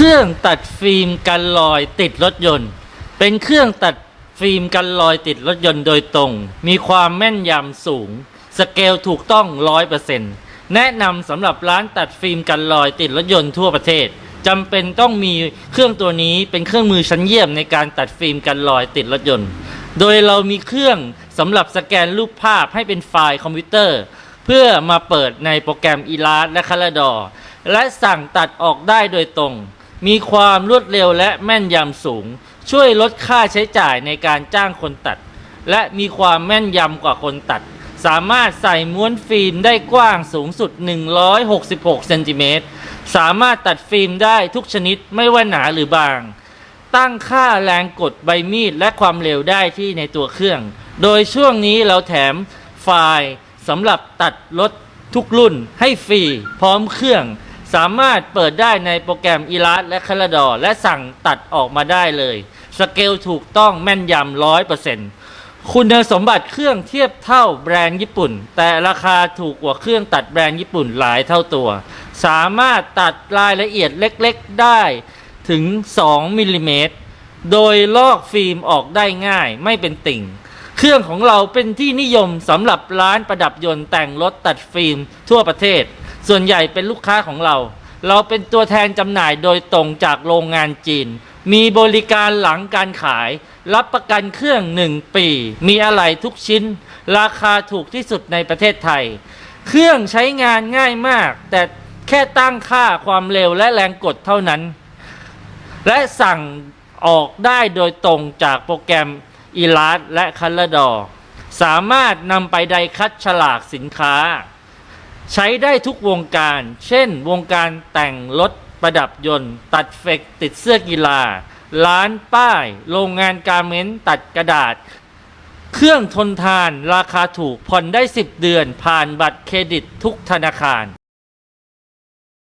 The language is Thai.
เครื่องตัดฟิล์มกันรอยติดรถยนต์ เป็นเครื่องตัดฟิล์มกันรอยติดรถยนต์โดยตรง มีความแม่นยำสูง สเกลถูกต้อง100%แนะนำสำหรับร้านตัดฟิล์มกันรอยติดรถยนต์ทั่วประเทศจำเป็นต้องมีเครื่องตัวนี้เป็นเครื่องมือชั้นเยี่ยมในการตัดฟิล์มกันรอยติดรถยนต์ โดยเรามีเครื่องสำหรับสแกนรูปภาพให้เป็นไฟล์คอมพิวเตอร์ เพื่อมาเปิดในโปรแกรม e l a s และ c a l a d o r และสั่งตัดออกได้โดยตรง มีความรวดเร็วและแม่นยำสูง ช่วยลดค่าใช้จ่ายในการจ้างคนตัด และมีความแม่นยำกว่าคนตัด สามารถใส่ม้วนฟิล์มได้กว้างสูงสุด 166เซนติเมตรสามารถตัดฟิล์มได้ทุกชนิดไม่ว่าหนาหรือบาง ตั้งค่าแรงกดใบมีดและความเร็วได้ที่ในตัวเครื่อง โดยช่วงนี้เราแถมไฟล์สำหรับตัดรถทุกรุ่นให้ฟรีพร้อมเครื่อง สามารถเปิดได้ในโปรแกรม e l a s และ c a l a d o r และสั่งตัดออกมาได้เลย สเกลถูกต้องแม่นยำร้อยเปอร์เซ็นต์คุณสมบัติเครื่องเทียบเท่าแบรนด์ญี่ปุ่น แต่ราคาถูกกว่าเครื่องตัดแบรนด์ญี่ปุ่นหลายเท่าตัว สามารถตัดรายละเอียดเล็กๆได้ถึง 2มิลลิเมตรโดยลอกฟิล์มออกได้ง่ายไม่เป็นติ่ง เครื่องของเราเป็นที่นิยมสำหรับร้านประดับยนต์แต่งรถตัดฟิล์มทั่วประเทศ ส่วนใหญ่เป็นลูกค้าของเรา เราเป็นตัวแทนจำหน่ายโดยตรงจากโรงงานจีน มีบริการหลังการขาย รับประกันเครื่อง 1 ปี มีอะไหล่ทุกชิ้น ราคาถูกที่สุดในประเทศไทย เครื่องใช้งานง่ายมาก แต่แค่ตั้งค่าความเร็วและแรงกดเท่านั้น และสั่งออกได้โดยตรงจากโปรแกรม e l a s และ c a l a d o r สามารถนำไปไดคัดฉลากสินค้า ใช้ได้ทุกวงการ เช่น วงการแต่งรถประดับยนต์ ตัดเฟกติดเสื้อกีฬา ร้านป้าย โรงงานการเมนต์ตัดกระดาษ เครื่องทนทานราคาถูกผ่อนได้ 10 เดือน ผ่านบัตรเครดิตทุกธนาคาร